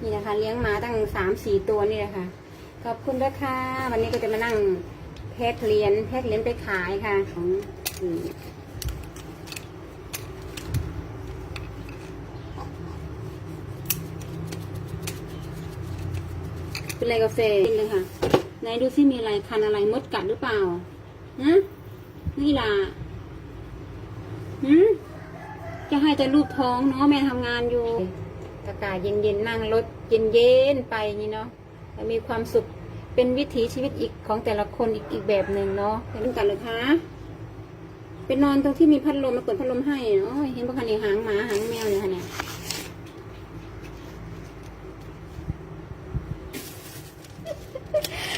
นี่นะคะ เลี้ยงหมาตั้งสามสี่ตัวนี่แหละค่ะขอบคุณด้วยค่ะ วันนี้ก็จะมานั่งแพ็คเหรียญแพ็คเหรียญไปขายค่ะ ของเป็นไรกาแฟกินเลยค่ะไหนดูซิมีอะไรคันอะไรมดกัดหรือเปล่าฮะนี่ล่ะหืมจะให้แต่รูปท้องเนาะแม่ทำงานอยู่ อากาศเย็นๆนั่งรถเย็นๆไปอย่างนี้เนาะแล้วมีความสุขเป็นวิถีชีวิตอีกของแต่ละคนอีกอีกแบบหนึ่งเนาะเห็นกันเลยคะเป็นนอนตรงที่มีพัดลมมาเปิดพัดลมให้เนาะเห็นปะคะนี่หางหมาหางแมวเนี่ยค่ะเนี่ย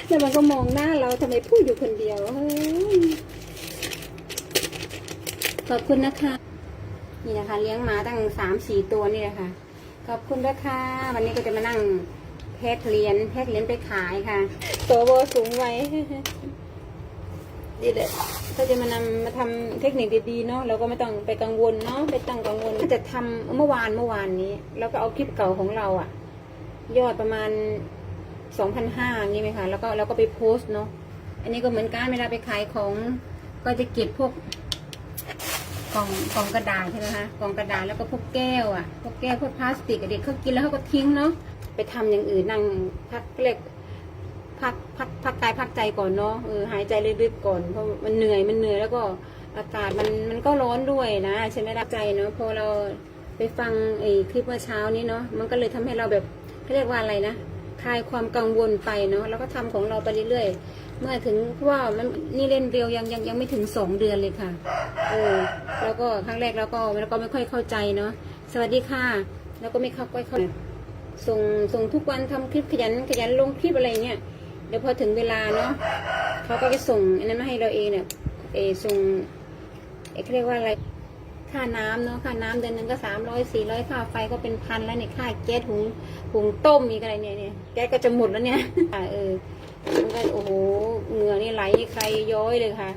แล้วมันก็มองหน้าเราทำไมพูดอยู่คนเดียวเฮ้ยขอบคุณนะคะ นี่นะคะ เลี้ยงหมาตั้งสามสี่ตัวนี่แหละค่ะ ขอบคุณด้วยค่ะ วันนี้ก็จะมานั่งแพ็คเหรียญแพ็คเหรียญไปขายค่ะ ตัวโบสูงไว้นี่แหละก็จะมานำมาทำเทคนิคดีๆเนาะเราก็ไม่ต้องไปกังวลเนาะไปตั้งกังวลก็จะทำเมื่อวานเมื่อวานนี้แล้วก็เอาคลิปเก่าของเราอะยอดประมาณสองพันห้างี้ไหมคะแล้วก็เราก็ไปโพสต์เนาะอันนี้ก็เหมือนกันเวลาไปขายของก็จะเก็บพวก กล่องกล่องกระดาษใช่ไหมคะกล่องกระดาษแล้วก็พวกแก้วอะพวกแก้วพวกพลาสติกเด็กเขากินแล้วเขาก็ทิ้งเนาะไปทำอย่างอื่นนั่งพักเล็กพักพักพักกายพักใจก่อนเนาะเออหายใจลึกๆก่อนเพราะมันเหนื่อยมันเหนื่อยแล้วก็อากาศมันมันก็ร้อนด้วยนะใช่ไหมรักใจเนาะพอเราไปฟังไอ้คลิปเมื่อเช้านี้เนาะมันก็เลยทำให้เราแบบเขาเรียกว่าอะไรนะคลายความกังวลไปเนาะแล้วก็ทำของเราไปเรื่อยๆ เมื่อถึงว่ามันนี่เล่นเร็วยังยังยังไม่ถึงสองเดือนเลยค่ะเออแล้วก็ครั้งแรกเราก็เราก็ไม่ค่อยเข้าใจเนาะสวัสดีค่ะ แล้วก็ไม่เข้าค่เข้าส่งส่งทุกวันทำคลิปขยันขยันลงคลิปอะไรเงี้ยเดี๋ยวพอถึงเวลาเนาะเขาก็จะส่งอันนั้นมาให้เราเองเนี่ยเอส่งเอเขาเรียกว่าอะไรค่าน้ำเนาะค่าน้ำเดือนหนึงก็สามร้อยสี่ร้อยค่าไฟก็เป็นพันแล้วเนี่ยค่าแก๊สหุงหุงต้มอีกอะไรเนี่ยเนี่ยแก๊สก็จะหมดแล้วเนี่ยเออ มันก็โอ้โหเหงื่อนี่ไหลใครย้อยเลยค่ะ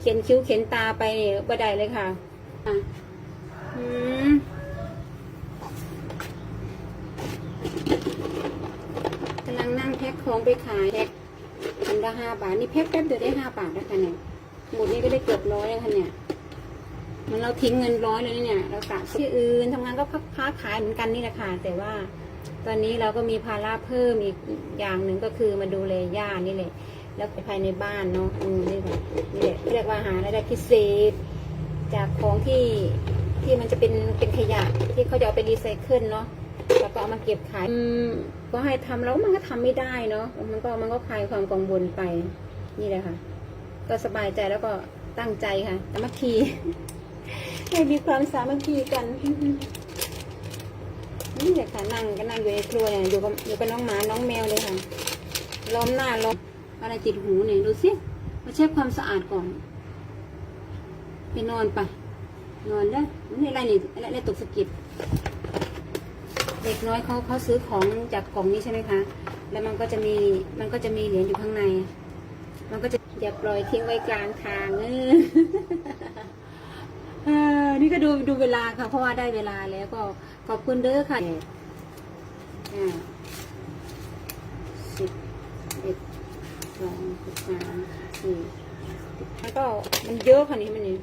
เขียนคิ้วเขียนตาไปเนี่ยบ่ได้เลยค่ะอะอืมกำลังนั่งแพ็คของไปขายแพ็คอันละห้าบาทนี่แพ็คแป๊บเดียวได้ห้าบาทแล้วค่ะเนี่ยหมดนี่ก็ได้เกือบร้อยแล้วค่ะเนี่ยมันเราทิ้งเงินร้อยเลยเนี่ย เรากะที่อื่นทำงานก็ค้าขายเหมือนกันนี่แหละค่ะแต่ว่า ตอนนี้เราก็มีภาระเพิ่มอีกอย่างหนึ่งก็คือมาดูแลย่านี่แหละ แล้วภายในบ้านเนาะอืมนี่ค่ะนี่แหละเรียกว่าหารายได้พิเศษ จากของที่ที่มันจะเป็นเป็นขยะที่เขาจะเอาไปรีไซเคิลเนาะแล้วก็เอามาเก็บขายก็ให้ทำแล้วมันก็ทำไม่ได้เนาะมันก็มันก็คลายความกังวลไป นี่แหละค่ะ ก็สบายใจแล้วก็ตั้งใจค่ะสามัคคีให้มีความสามัคคีกัน นี่แหละค่ะนั่งก็นั่งอยู่ในครัวเนี่ยอยู่กับอยู่กับน้องหมาน้องแมวเลยค่ะล้อมหน้าล้อมอะไรติดหูเนี่ยดูสิมาเช็คความสะอาดก่อนไปนอนไปนอนได้นี่อะไรนี่อะไรอะไรตกสะกิดเด็กน้อยเขาเขาซื้อของจากกล่องนี้ใช่ไหมคะ แล้วมันก็จะมีมันก็จะมีเหรียญอยู่ข้างใน มันก็จะอย่าปล่อยทิ้งไว้กลางทางเออ เออนี่ก็ดูดูเวลาค่ะ เพราะว่าได้เวลาแล้วก็ขอบคุณเด้อค่ะอ่าสิบเอ็ดสองสิบสามสี่แล้วก็มันเยอะค่ะนี่มันนี่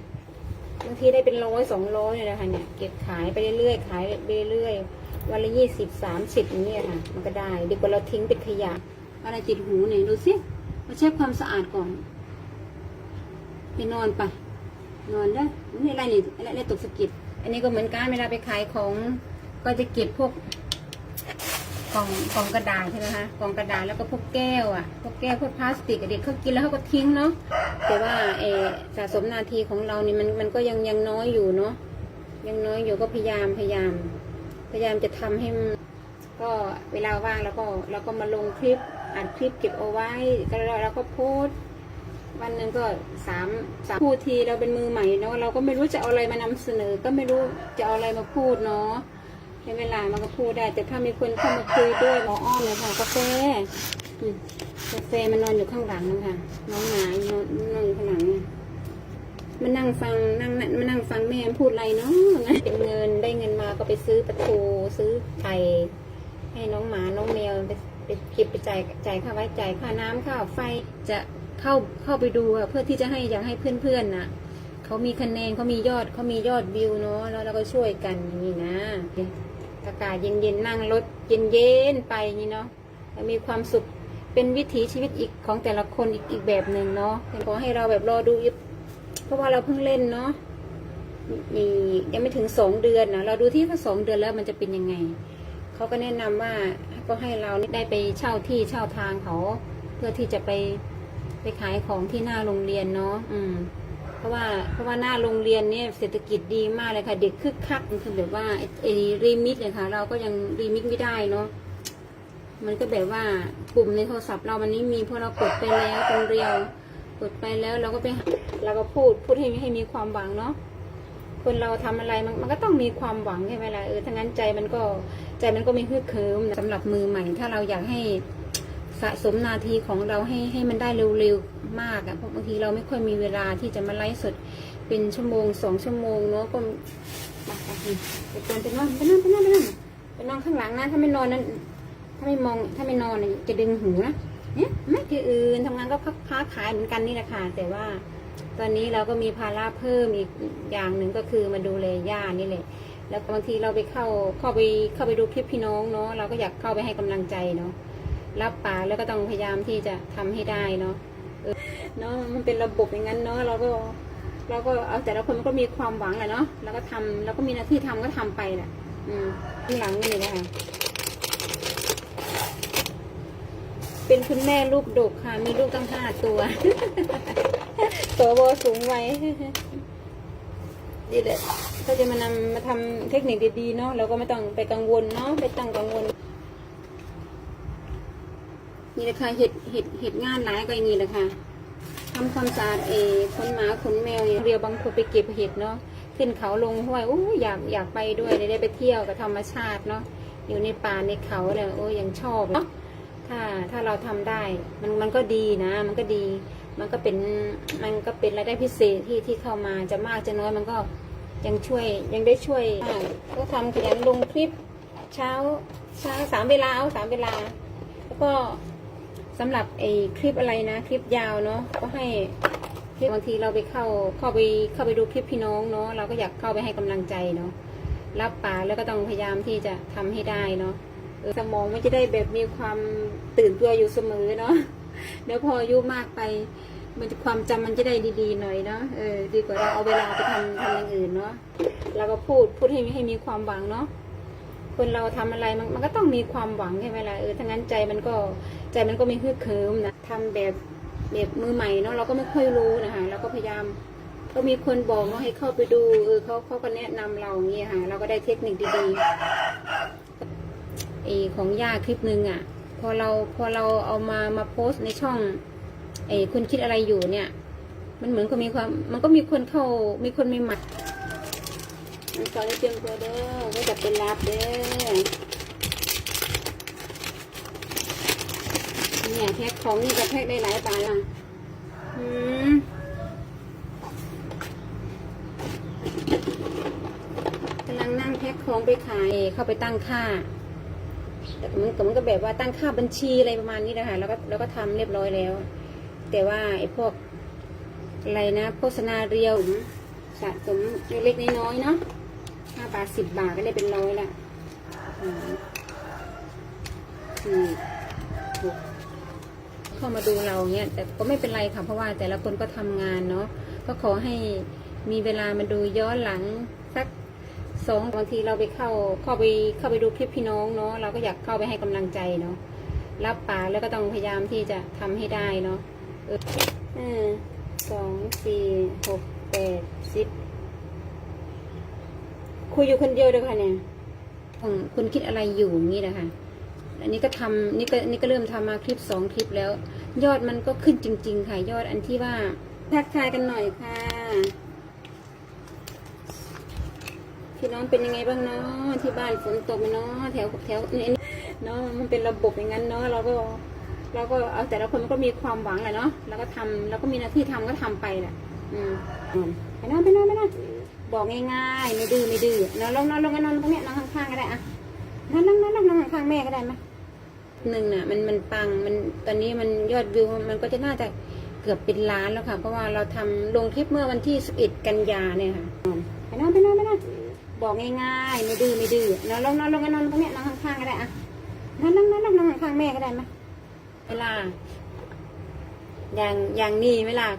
บางทีได้เป็นร้อยสองร้อยเนี่ยนะคะเนี่ยเก็บขายไปเรื่อยๆขายไปเรื่อยๆวันละยี่สิบสามสิบอย่างเงี้ยค่ะ มันก็ได้ดีกว่าเราทิ้งเป็นขยะ อะไรติดหูเนี่ยดูสิมาเช็คความสะอาดก่อนไปนอนไป นอนได้นี่อะไรนี่อะไรอะไรตกสะกิดอันนี้ก็เหมือนกันเวลาไปขายของ ก็จะเก็บพวกกล่องกล่องกระดาษใช่ไหมคะกล่องกระดาษแล้วก็พวกแก้วอะพวกแก้วพวกพลาสติกเด็กเขากินแล้วเขาก็ทิ้งเนาะแต่ว่าเอสะสมนาทีของเรานี่มันมันก็ยังยังน้อยอยู่เนาะยังน้อยอยู่ก็พยายามพยายาม พยายามจะทำให้มันก็เวลาว่างแล้วก็เราก็มาลงคลิปอัดคลิปเก็บเอาไว้แล้วเราก็โพสต์ วันหนึ่งก็สามสามพูดทีเราเป็นมือใหม่เนาะเราก็ไม่รู้จะเอาอะไรมานำเสนอ ก็ไม่รู้จะเอาอะไรมาพูดเนาะในเวลามันก็พูดได้ แต่ถ้ามีคนเข้ามาคุยด้วยหมออ้อมเลยค่ะกาแฟกาแฟมันนอนอยู่ข้างหลังนะคะน้องหมาอยู่นอนนอนอยู่ข้างหลังมานั่งฟังนั่งมานั่งฟังแม่พูดอะไรเนาะเป็นเงินได้เงินมาก็ไปซื้อปลาทูซื้อไข่ให้น้องหมาน้องแมวไปไปเก็บไปจ่ายจ่ายค่าไว้จ่ายค่าน้ำค่าไฟจะ เข้าเข้าไปดูอะเพื่อที่จะให้อยากให้เพื่อนๆน่ะเขามีคะแนนเขามียอดเขามียอดวิวเนาะแล้วเราก็ช่วยกันอย่างนี้นะอากาศเย็นๆนั่งรถเย็นๆไปนี้เนาะมีความสุขเป็นวิถีชีวิตอีกของแต่ละคนอีกอีกแบบหนึ่งเนาะขอให้เราแบบรอดูเพราะว่าเราเพิ่งเล่นเนาะอีกยังไม่ถึงสองเดือนนะเราดูที่ว่าสองเดือนแล้วมันจะเป็นยังไงเขาก็แนะนำว่าก็ให้เราได้ไปเช่าที่เช่าทางเขาเพื่อที่จะไป ขายของที่หน้าโรงเรียนเนาะอืม เพราะว่าเพราะว่าหน้าโรงเรียนเนี่ยเศรษฐกิจดีมากเลยค่ะ เด็กคึกคักมันคือแบบว่าไอ้ไอ้รีมิกเลยค่ะ เราก็ยังรีมิกไม่ได้เนาะมันก็แบบว่าปุ่มในโทรศัพท์เรามันนี้มีเพราะเรากดไปแล้วตรงเรียวกดไปแล้วเราก็ไปเราก็พูดพูดให้ให้มีความหวังเนาะคนเราทำอะไรมันมันก็ต้องมีความหวังใช่ไหมล่ะเออถ้างั้นใจมันก็ใจมันก็ม่ฮึกเหิมนะสำหรับมือใหม่ ถ้าเราอยากให้ สะสมนาทีของเราให้ให้มันได้เร็วๆมากอะ่ะเพราะบางทีเราไม่ค่อยมีเวลาที่จะมาไลฟ์สดเป็นชั่วโมงสองชั่วโมงเนาะก็มาไปไปไปนอนไปนอนไปนอนไปนอนไปนอนข้างหลังนะถ้าไม่นอนนั้นถ้าไม่มองถ้าไม่นอนเนี่ยจะดึงหูนะเนี่ยไม่ที่อื่นทำงานก็ค้าขายเหมือนกันนี่แหละค่ะแต่ว่าตอนนี้เราก็มีภาระเพิ่มอีกอย่างหนึ่งก็คือมาดูแลย่านี่แหละแล้วบางทีเราไปเข้าเข้าไปเข้าไปดูคลิปพี่น้องเนาะเราก็อยากเข้าไปให้กำลังใจเนาะ รับปากแล้วก็ต้องพยายามที่จะทำให้ได้เนาะเนาะมันเป็นระบบอย่างนั้นเนาะเราก็เราก็เอาแต่ละคนมันก็มีความหวังแหละเนาะเราก็ทำเราก็มีหน้าที่ทำก็ทำไปแหละอืมข้างหลังนี่นะคะเป็นคุณแม่ลูกดกค่ะ มีลูกตั้งห้าตัวตัวโบสูงไว้นี่แหละก็จะมานำมาทำเทคนิคดีๆเนาะเราก็ไม่ต้องไปกังวลเนาะไปตั้งกังวล นี่แหละค่ะเห็ดเห็ดเห็ดงานหลายก็อย่างนี้แหละค่ะทำความสะอาดเอขนหมาขนแมวเนี่ยเรียวบางคนไปเก็บเห็ดเนาะขึ้นเขาลงห้วยโอ้อยากอยากไปด้วยได้ไปเที่ยวกับธรรมชาติเนาะอยู่ในป่าในเขาเลยโอ้ยังชอบเนาะถ้าถ้าเราทำได้มันมันก็ดีนะ มันก็ดี มันก็เป็นมันก็เป็นรายได้พิเศษที่ที่เข้ามาจะมากจะน้อยมันก็ยังช่วยยังได้ช่วยก็ทำขยันลงคลิปเช้าเช้าสามเวลาเอาสามเวลา แล้วก็ สำหรับไอ้คลิปอะไรนะ คลิปยาวเนาะก็ให้คลิปบางทีเราไปเข้าเข้าไปเข้าไปดูคลิปพี่น้องเนาะเราก็อยากเข้าไปให้กำลังใจเนาะรับปากแล้วก็ต้องพยายามที่จะทำให้ได้เนาะสมองมันจะได้แบบมีความตื่นตัวอยู่เสมอเนาะเดี๋ยวพออายุมากไป มันความจำมันจะได้ดีๆหน่อยเนาะเออดีกว่าเราเอาเวลาไปทำทำอย่างอื่นเนาะเราก็พูดพูดให้ให้มีความหวังเนาะ คนเราทำอะไรมันมันก็ต้องมีความหวังใช่ไหมล่ะเออถ้างั้นใจมันก็ใจมันก็ม่ฮึกเหิมนะทำแบบแบบมือใหม่เนาะเราก็ไม่ค่อยรู้นะคะเราก็พยายามก็มีคนบอกเนาะให้เข้าไปดูเออเขาเขาก็แนะนำเราอย่างเงี้ยค่ะ เราก็ได้เทคนิคดีๆเออของย่าคลิปหนึ่งอะ พอเราพอเราเอามามาโพสต์ในช่องเออคุณคิดอะไรอยู่เนี่ย มันเหมือนกับมีความ มันก็มีคนเข้ามีคนมีหมัด มันสอนให้เตรียมตัวเด้อก็จะเป็นรับเด้อเนี่ยแพ็คของนี่จะแพ็คได้หลายตาล่ะอืมกำลังนั่งแพ็คของไปขายเข้าไปตั้งค่าแต่มันก็มันก็แบบว่าตั้งค่าบัญชีอะไรประมาณนี้นะคะแล้วก็แล้วก็ทำเรียบร้อยแล้ว แต่ว่าไอ้พวกอะไรนะโฆษณาเรียวสะสมเล็กๆน้อยๆเนาะ ห้าบาทสิบบาทก็ได้เป็นร้อยละสี่หกเข้ามาดูเราเนี้ยแต่ก็ไม่เป็นไรค่ะเพราะว่าแต่ละคนก็ทำงานเนาะก็ขอให้มีเวลามาดูย้อนหลังสักสองบางทีเราไปเข้าเข้าไปเข้าไปดูคลิปพี่น้องเนาะเราก็อยากเข้าไปให้กำลังใจเนาะรับปากแล้วก็ต้องพยายามที่จะทำให้ได้เนาะเออเออสองสี่หกแปดสิบ คุยอยู่คนเดียวเลยค่ะเนี่ยขอืมคุณคิดอะไรอยู่อย่างนี้นะคะอันนี้ก็ทำนี่ก็นี่ก็เริ่มทำมาคลิปสองคลิปแล้ว ยอดมันก็ขึ้นจริง ๆ ค่ะ ยอดอันที่ว่าทักทายกันหน่อยค่ะพี่น้องเป็นยังไงบ้างเนาะที่บ้านฝนตกไหมเนาะแถวแถวนี่เนาะมันเป็นระบบอย่างนั้นเนาะเราก็เราก็เอาแต่ละคนมันก็มีความหวังแหละเนาะแล้วก็ทำแล้วก็มีหน้าที่ทำก็ทำไปแหละอืมไปนอนไปนอนไปนอน บอกง่ายๆ ไม่ดื้อไม่ดื้อนอนลงนอนลงกันนอนตรงเนี้ยนอนข้างๆก็ได้อะนอนลงนอนลงนอนข้างๆแม่ก็ได้ไหมหนึ่งน่ะมันมันปังมันตอนนี้มันยอดวิวมันก็จะน่าจะเกือบเป็นล้านแล้วค่ะ เพราะว่าเราทำลงคลิปเมื่อวันที่สิบเอ็ดกันยาเนี่ยค่ะไปนอนไปนอนไปนอนบอกง่ายๆ ไม่ดื้อไม่ดื้อนอนลงนอนลงกันนอนตรงเนี้ยนอนข้างๆก็ได้อะนอนลงนอนลงนอนข้างๆแม่ก็ได้ไหมเวลาอย่างอย่างนี้ไหมล่ะ